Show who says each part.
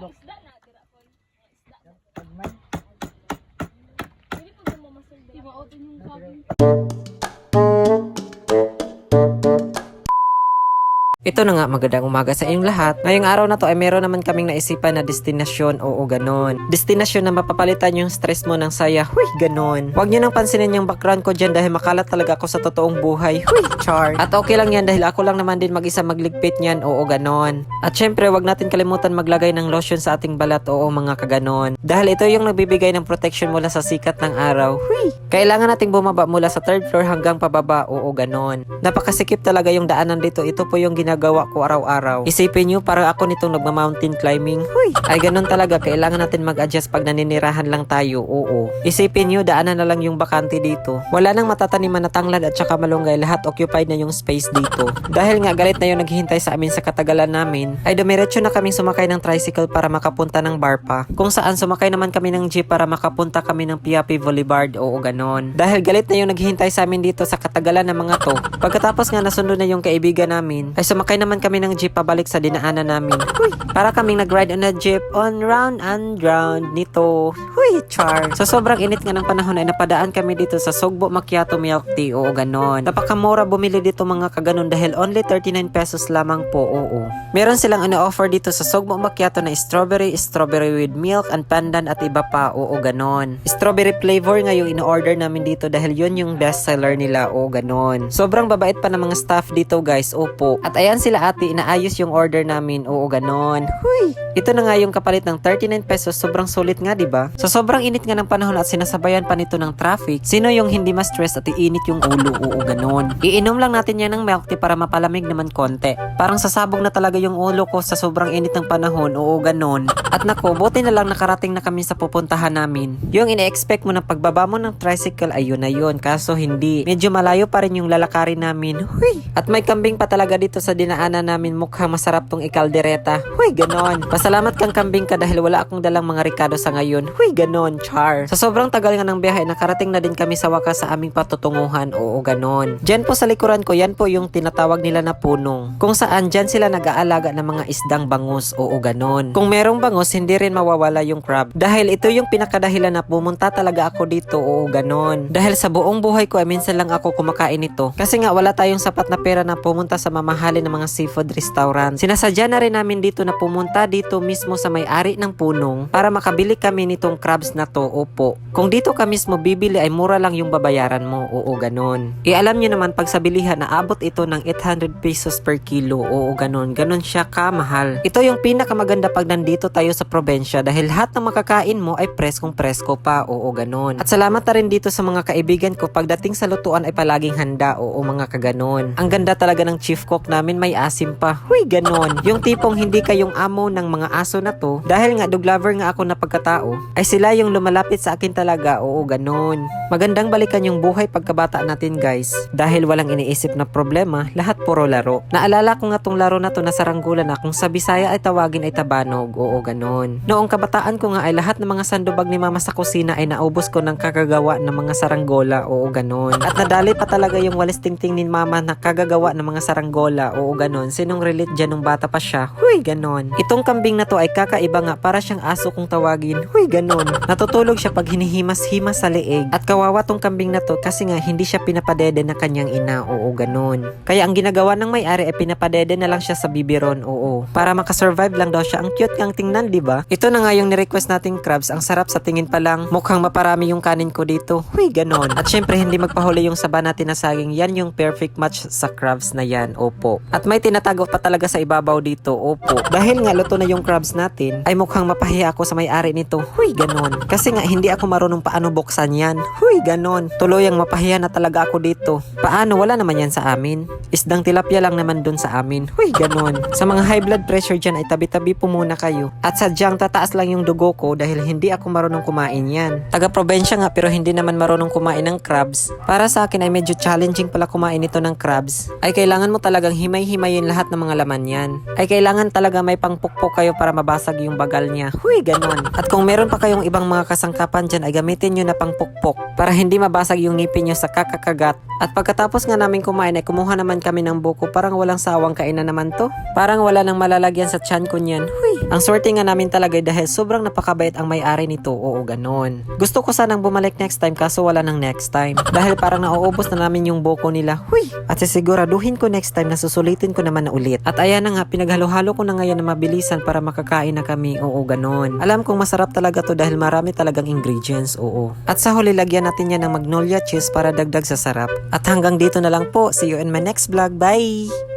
Speaker 1: Dok.
Speaker 2: Isda na, tira po. Isda.
Speaker 1: Pagmay.
Speaker 2: Pwede po mo masulda. Iba o yung cabin.
Speaker 3: Ito na nga magandang umaga sa inyong lahat. Ngayong araw na to ay meron naman kaming naisipan na destinasyon oo ganon. Destinasyon na mapapalitan yung stress mo ng saya. Huy, ganon. Huwag niyo nang pansinin yung background ko dyan dahil makalat talaga ako sa totoong buhay. Huy, char. At okay lang yan dahil ako lang naman din mag-isa magligpit niyan oo ganon. At syempre wag natin kalimutan maglagay ng lotion sa ating balat oo mga kaganon. Dahil ito yung nagbibigay ng protection mula sa sikat ng araw. Huy. Kailangan nating bumaba mula sa third floor hanggang pababa oo ganon. Napakasikip talaga yung daanan dito. Ito po yung ginagawa ko araw-araw. Isipin nyo, parang ako nitong nagma-mountain climbing. Huy! Ay, ganun talaga. Kailangan natin mag-adjust pag naninirahan lang tayo. Oo. Isipin nyo, daanan na lang yung bakante dito. Wala nang matataniman na tanglad at saka malunggay. Lahat occupied na yung space dito. Dahil nga galit na yung naghihintay sa amin sa katagalan namin, ay dumiretso na kaming sumakay ng tricycle para makapunta ng bar pa. Kung saan sumakay naman kami ng jeep para makapunta kami ng Piapi Boulevard. Oo, ganon. Dahil galit na yung naghihintay sa amin dito sa katagalan ng mga to. Pagkatapos nga nasundo na yung kaibigan namin, ay sumakay naman kami ng jeep pabalik sa dinaanan namin. Huy! Para kaming nag-ride on a jeep on round and round nito. Huy! Char! Sa sobrang init nga ng panahon ay napadaan kami dito sa Sogbo Macchiato Milk Tea. Oo, ganon. Napakamura bumili dito mga kaganon dahil only 39 pesos lamang po. Oo. Meron silang ano-offer dito sa Sogbo Macchiato na strawberry, strawberry with milk, and pandan at iba pa. Oo, ganon. Strawberry flavor nga yung in-order namin dito dahil yun yung best seller nila. Oo, ganon. Sobrang babait pa ng mga staff dito guys. Opo. At ayan sila ate, inaayos yung order namin. Oo, ganon. Huy! Ito na nga yung kapalit ng 39 pesos. Sobrang sulit nga, di ba? Sa sobrang init nga ng panahon at sinasabayan pa nito ng traffic, sino yung hindi ma-stress at iinit yung ulo? Oo, ganon. Iinom lang natin yan ng milk tea para mapalamig naman konti. Parang sasabog na talaga yung ulo ko sa sobrang init ng panahon. Oo, ganon. At nako, buti na lang nakarating na kami sa pupuntahan namin. Yung ine-expect mo na pagbaba mo ng tricycle, ayun na yun. Kaso hindi. Medyo malayo pa rin yung lalakarin namin. Huy! At may kambing pa talaga dito sa dinaanan namin. Mukhang masarap tong ikaldereta. Huy, ganon. Pasalamat kang kambing ka dahil wala akong dalang mga ricado sa ngayon. Huy, ganon, char. Sa sobrang tagal nga ng biyahe, nakarating na din kami sa wakas sa aming patutunguhan. Oo, ganon. Diyan po sa likuran ko, yan po yung tinatawag nila na punong. Kung saan dyan sila nag-aalaga ng mga isdang bangus. Oo, ganon. Kung merong bangus, hindi rin mawawala yung crab. Dahil ito yung pinakadahilan na pumunta talaga ako dito. Oo, ganon. Dahil sa buong buhay ko, ay minsan lang ako kumakain ito. Kasi nga wala tayong sapat na pera na pumunta sa mamahalin ng mga seafood restaurant. Sinasadya na rin namin dito na pumunta dito mismo sa may-ari ng punong para makabili kami nitong crabs na to. Opo. Kung dito ka mismo bibili ay mura lang yung babayaran mo. Oo, ganon. E alam nyo naman pag sa bilihan naabot ito ng 800 pesos per kilo. Oo, ganon. Ganon siya kamahal. Ito yung pinakamaganda pag nandito tayo sa probensya dahil lahat ng makakain mo ay preskong presko pa. Oo, ganon. At salamat na rin dito sa mga kaibigan ko pagdating sa lutuan ay palaging handa. Oo, mga kaganon. Ang ganda talaga ng chief cook namin may asim pa. Huy, ganon. Yung tipong hindi kayong amo ng mga aso na to dahil nga dog lover nga ako na pagkatao ay sila yung lumalapit sa akin talaga. Oo, ganon. Magandang balikan yung buhay pagkabata natin guys. Dahil walang iniisip na problema, lahat puro laro. Naalala ko nga tong laro na to na saranggola na kung sa Bisaya ay tawagin ay tabanog. Oo, ganon. Noong kabataan ko nga ay lahat ng mga sandubag ni mama sa kusina ay naubos ko ng kakagawa ng mga saranggola. Oo, ganon. At nadali pa talaga yung walis tingting ni mama na kagagawa ng mga saranggola. Oo, ganon. Sinong relate dyan nung bata pa siya? Huy, ganon. Itong kambing na to ay kakaiba nga para siyang aso kung tawagin. Huy, ganon. Natutulog siya pag hinihimas-himas sa leeg. At kawawa tong kambing na to kasi nga hindi siya pinapadede na kanyang ina. Oo, ganon. Kaya ang ginagawa ng may-ari ay pinapadede na lang siya sa bibiron. Oo. Para makasurvive lang daw siya. Ang cute ngang tingnan, di ba? Ito na nga yung ni-request nating crabs. Ang sarap sa tingin pa lang. Mukhang maparami yung kanin ko dito. Huy, ganon. At syempre, hindi magpahuli yung saba natin na saging. Yan yung perfect match sa crabs na yan. Opo. At may tinatago pa talaga sa ibabaw dito. Opo. Dahil nga luto na yung crabs natin, ay mukhang mapahiya ako sa may-ari nito. Huy, ganon. Kasi nga hindi ako marunong paano buksan yan. Huy, ganon. Tuluyang mapahiya na talaga ako dito. Paano? Wala naman yan sa amin. Isdang tilapia lang naman dun sa amin. Huy, ganon. Sa mga high blood pressure dyan ay tabi-tabi po muna kayo. At sadyang tataas lang yung dugo ko dahil hindi ako marunong kumain yan. Taga-probensya nga pero hindi naman marunong kumain ng crabs. Para sa akin ay medyo challenging pala kumain ito ng crabs. Ay kailangan mo talagang himay-himayin lahat ng mga laman yan. Ay kailangan talaga may pangpukpok kayo para mabasag yung bagal niya. Huy, ganon. At kung meron pa kayong ibang mga kasangkapan dyan ay gamitin nyo na pangpukpok para hindi mabasag yung ngipin nyo sa kakakagat. At pagkatapos nga namin kumain ay kumuha naman kami ng buko parang walang sawang kainan naman to. Parang wala nang malalagyan sa tiyan ko niyan. Huy, Ang swerte nga namin talaga dahil sobrang napakabait ang may-ari nito. Oo, ganon. Gusto ko sanang bumalik next time kaso wala nang next time. Dahil parang nauubos na namin yung buko nila. Huy! At sisiguraduhin ko next time na susulitin ko naman na ulit. At ayan na nga, pinaghalo-halo ko na ngayon na mabilisan para makakain na kami. Oo, ganon. Alam kong masarap talaga to dahil marami talagang ingredients. Oo. At sa huli, lagyan natin yan ng magnolia cheese para dagdag sa sarap. At hanggang dito na lang po. See you in my next vlog. Bye!